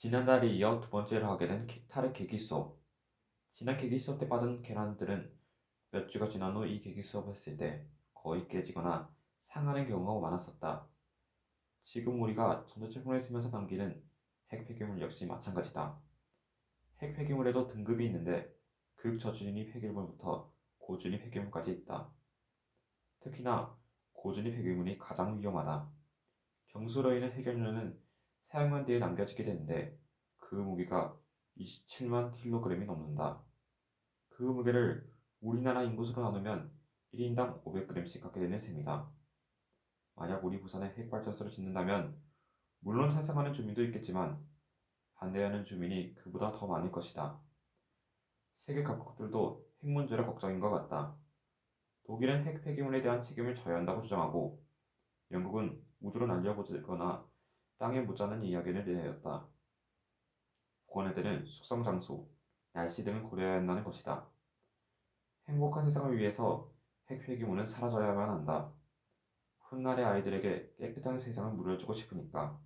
지난달에 이어 두 번째로 하게 된 기- 탈의 계기 수업. 지난 계기 수업 때 받은 계란들은 몇 주가 지난 후 이 계기 수업을 했을 때 거의 깨지거나 상하는 경우가 많았었다. 지금 우리가 전자제품을 쓰면서 남기는 핵 폐기물 역시 마찬가지다. 핵 폐기물에도 등급이 있는데 극저준위 폐기물부터 고준위 폐기물까지 있다. 특히나 고준위 폐기물이 가장 위험하다. 경수로 인한 핵연료는 사용한 뒤에 남겨지게 되는데 그 무게가 27만 킬로그램이 넘는다. 그 무게를 우리나라 인구수로 나누면 1인당 500g씩 갖게 되는 셈이다. 만약 우리 부산에 핵발전소를 짓는다면 물론 찬성하는 주민도 있겠지만 반대하는 주민이 그보다 더 많을 것이다. 세계 각국들도 핵 문제를 걱정인 것 같다. 독일은 핵 폐기물에 대한 책임을 져야 한다고 주장하고 영국은 우주로 날려보거나 땅에 묻자는 이야기를 내었다. 권해대는 숙성 장소, 날씨 등을 고려해야 한다는 것이다. 행복한 세상을 위해서 핵 폐기물은 사라져야만 한다. 훗날의 아이들에게 깨끗한 세상을 물려주고 싶으니까.